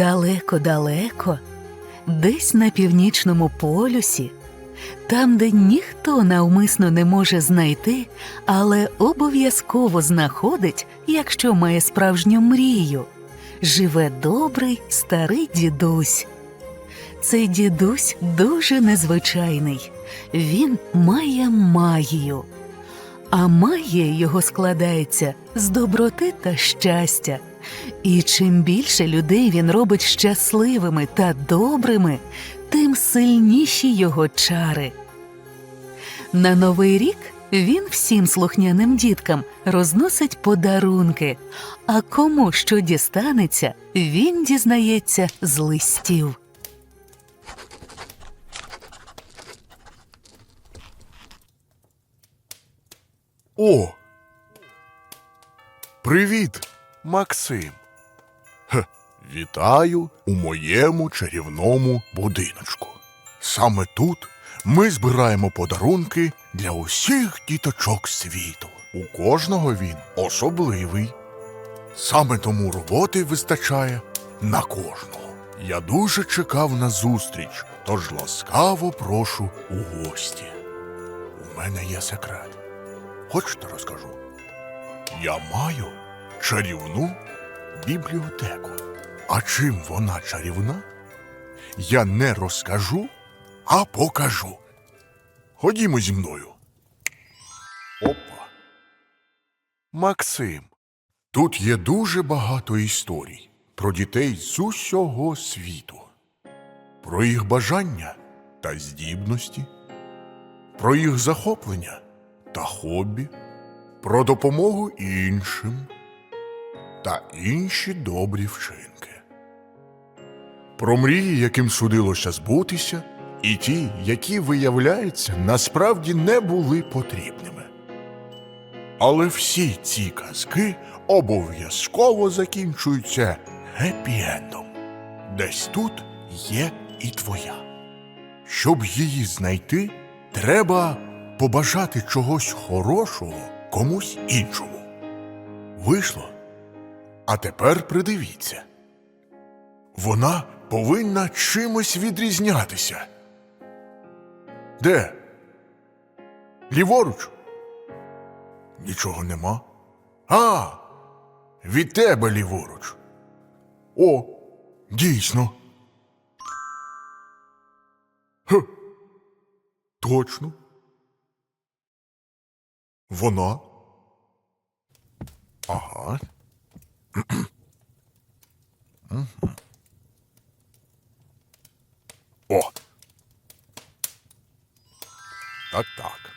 Далеко-далеко, десь на північному полюсі, там, де ніхто навмисно не може знайти, але обов'язково знаходить, якщо має справжню мрію, живе добрий старий дідусь. Цей дідусь дуже незвичайний. Він має магію. А магія його складається з доброти та щастя. І чим більше людей він робить щасливими та добрими, тим сильніші його чари. На новий рік він всім слухняним діткам розносить подарунки, а кому що дістанеться, він дізнається з листів. О! Привіт, Максим. Хе, вітаю у моєму чарівному будиночку. Саме тут ми збираємо подарунки для усіх діточок світу. У кожного він особливий. Саме тому роботи вистачає на кожного. Я дуже чекав на зустріч, тож ласкаво прошу у гості. У мене є секрет. Хочете розкажу? Я маю чарівну бібліотеку. А чим вона чарівна? Я не розкажу, а покажу. Ходімо зі мною. Опа. Максим. Тут є дуже багато історій про дітей з усього світу, про їх бажання та здібності, про їх захоплення та хобі, про допомогу іншим та інші добрі вчинки, про мрії, яким судилося збутися, і ті, які, виявляється, насправді не були потрібними. Але всі ці казки обов'язково закінчуються гепі-ендом. Десь тут є і твоя. Щоб її знайти, треба побажати чогось хорошого комусь іншому. Вийшло. А тепер придивіться. Вона повинна чимось відрізнятися. Де? Ліворуч? Нічого нема. А, від тебе ліворуч. О, дійсно. Х, точно. Вона. Ага. О. Так, так.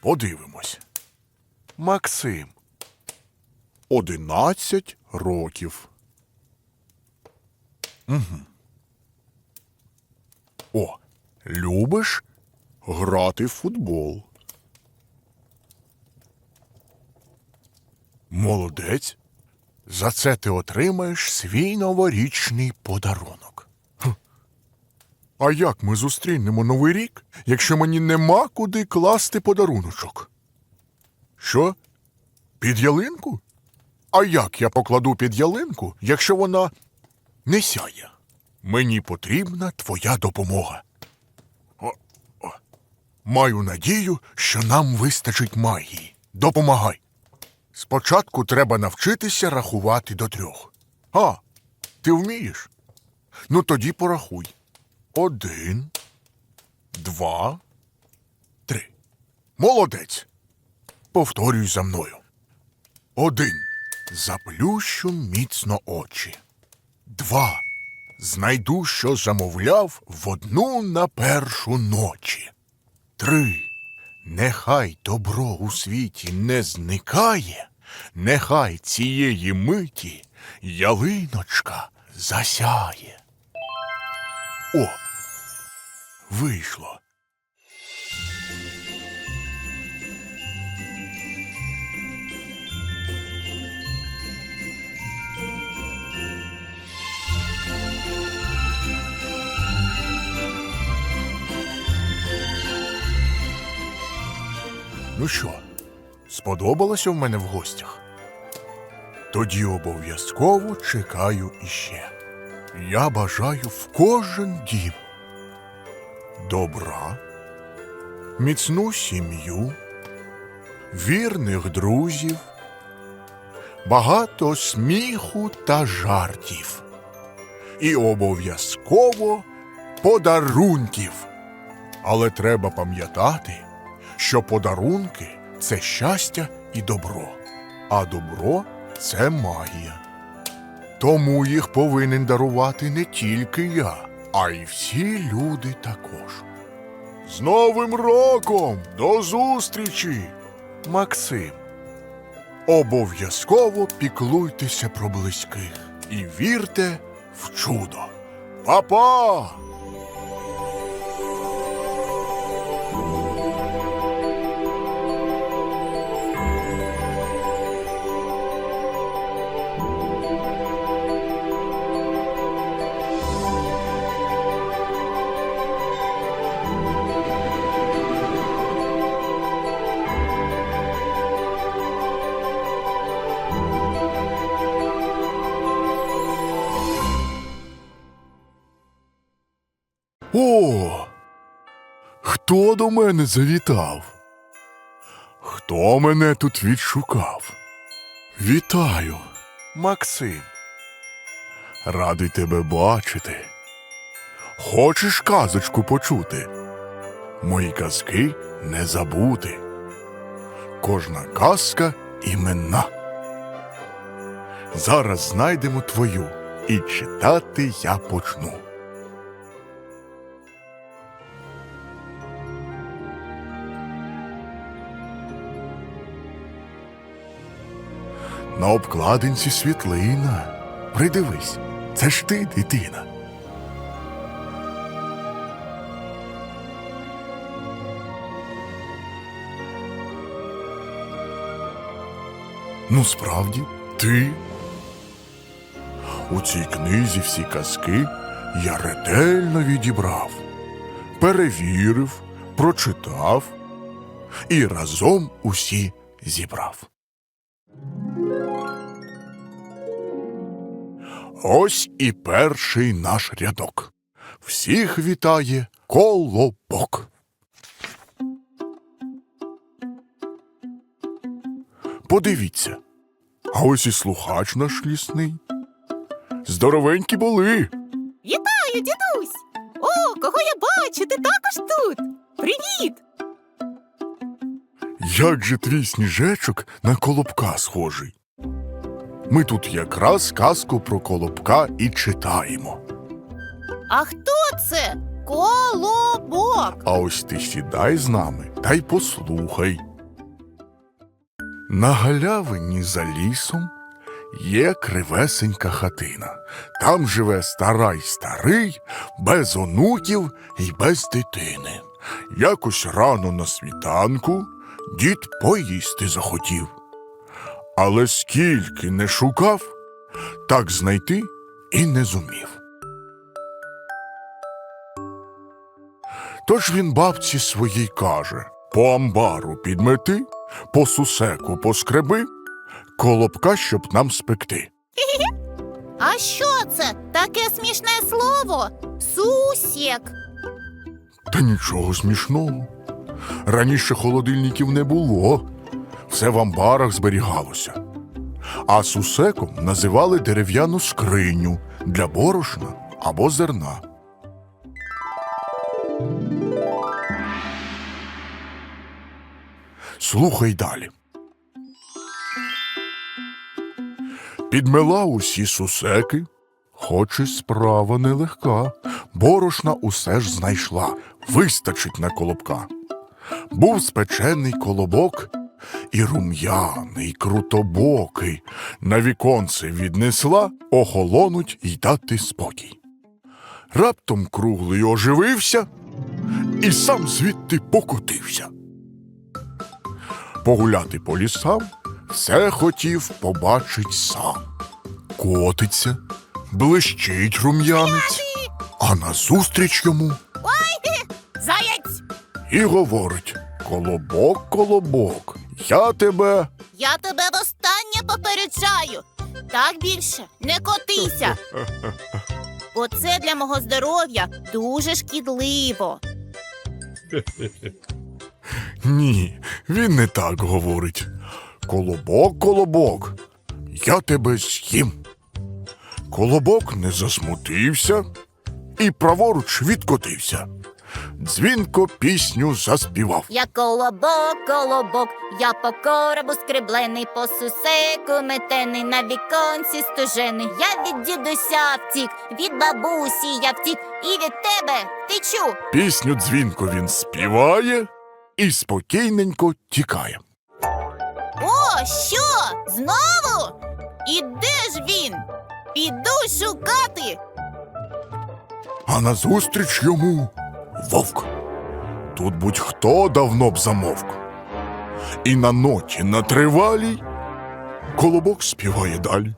Подивимось. Максим. Одинадцять років. Угу. О, любиш грати в футбол. Молодець. За це ти отримаєш свій новорічний подарунок. А як ми зустрінемо новий рік, якщо мені нема куди класти подаруночок? Що? Під ялинку? А як я покладу під ялинку, якщо вона не сяє? Мені потрібна твоя допомога. Маю надію, що нам вистачить магії. Допомагай. Спочатку треба навчитися рахувати до трьох. А, ти вмієш? Ну тоді порахуй. Один, два, три. Молодець. Повторюй за мною. Один. Заплющу міцно очі. Два. Знайду, що замовляв в одну на першу ночі. Три. Нехай добро у світі не зникає, нехай цієї миті ялиночка засяє. О, вийшло. Ну що, сподобалося в мене в гостях? Тоді обов'язково чекаю іще. Я бажаю в кожен дім добра, міцну сім'ю, вірних друзів, багато сміху та жартів. І обов'язково подарунків. Але треба пам'ятати, що подарунки це щастя і добро, а добро це магія. Тому їх повинен дарувати не тільки я, а й всі люди також. З Новим роком! До зустрічі! Максим. Обов'язково піклуйтеся про близьких і вірте в чудо. Па-па! О, хто до мене завітав? Хто мене тут відшукав? Вітаю, Максим. Радий тебе бачити. Хочеш казочку почути? Мої казки не забути. Кожна казка іменна. Зараз знайдемо твою, і читати я почну. На обкладинці світлина. Придивись, це ж ти, дитина. Ну, справді, ти. У цій книзі всі казки я ретельно відібрав, перевірив, прочитав і разом усі зібрав. Ось і перший наш рядок. Всіх вітає колобок. Подивіться, а ось і слухач наш лісний. Здоровенькі були. Вітаю, дідусь! О, кого я бачу? Ти також тут? Привіт! Як же твій сніжечок на колобка схожий. Ми тут якраз казку про колобка і читаємо. А хто це? Колобок. А ось ти сідай з нами та й послухай. На галявині за лісом є кривесенька хатина. Там живе стара й старий, без онуків і без дитини. Якось рано на світанку дід поїсти захотів. Але скільки не шукав, так знайти і не зумів. Тож він бабці своїй каже по амбару підмети, по сусеку поскреби, колобка, щоб нам спекти. А що це? Таке смішне слово? Сусєк. Та нічого смішного. Раніше холодильників не було, все в амбарах зберігалося. А сусеком називали дерев'яну скриню для борошна або зерна. Слухай далі. Підмела усі сусеки, хоч і справа нелегка. Борошна усе ж знайшла, вистачить на колобка. Був спечений колобок і рум'яний, крутобокий. На віконце віднесла охолонуть й дати спокій. Раптом круглий оживився і сам звідти покотився. Погуляти по лісам все хотів побачить сам. Котиться, блищить рум'янець, а назустріч йому Заєць! і говорить: Колобок, колобок, я тебе. Я тебе востаннє попереджаю. Так більше не котися. Оце для мого здоров'я дуже шкідливо. Ні, він не так говорить. Колобок, колобок, я тебе з'їм. Колобок не засмутився і праворуч відкотився. Дзвінко пісню заспівав. Я колобок, колобок, я по коробу скреблений, по сусеку метений, на віконці стужений. Я від дідуся втік, від бабусі я втік, і від тебе втечу. Пісню дзвінко він співає і спокійненько тікає. О, що? Знову? І де ж він? Піду шукати. А назустріч йому вовк. Тут будь-хто давно б замовк. І на ноті на тривалій колобок співає далі.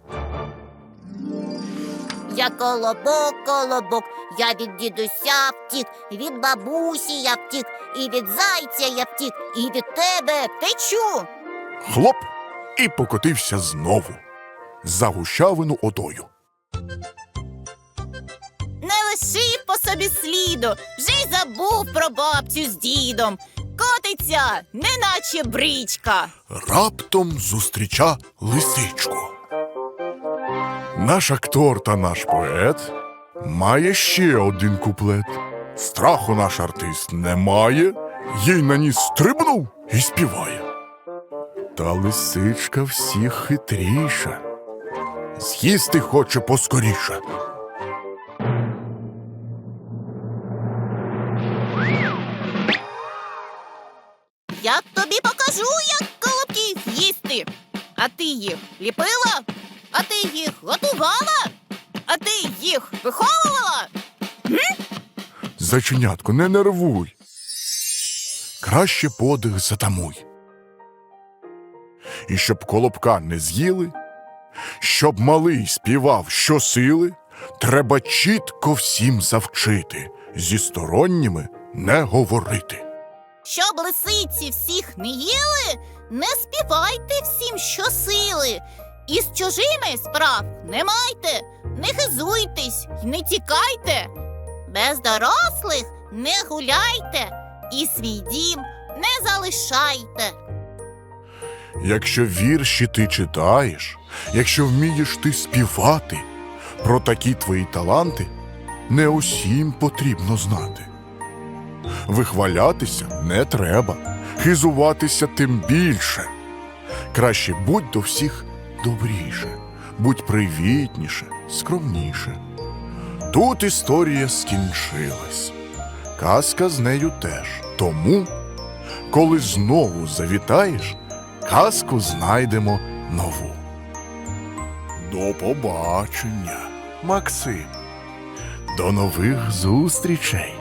Я колобок, колобок, я від дідуся втік, від бабусі я втік, і від зайця я втік, і від тебе втечу. Хлоп і покотився знову за гущавину одою. Собі сліду, вже й забув про бабцю з дідом. Котиться, неначе бричка. Раптом зустріча лисичку. Наш актор та наш поет має ще один куплет. Страху наш артист не має, їй на ніс стрибнув і співає. Та лисичка всіх хитріша, з'їсти хоче поскоріше. А ти їх ліпила? А ти їх готувала? А ти їх виховувала? Заченятко, не нервуй. Краще подих затамуй. І щоб колобка не з'їли, щоб малий співав щосили, треба чітко всім завчити, зі сторонніми не говорити. Щоб лисиці всіх не їли, не співайте всім щосили. І з чужими справ не майте, не хизуйтесь й не тікайте. Без дорослих не гуляйте, і свій дім не залишайте. Якщо вірші ти читаєш, якщо вмієш ти співати, про такі твої таланти не усім потрібно знати. Вихвалятися не треба, хизуватися тим більше. Краще будь до всіх добріше, будь привітніше, скромніше. Тут історія скінчилась, казка з нею теж. Тому, коли знову завітаєш, казку знайдемо нову. До побачення, Максим. До нових зустрічей.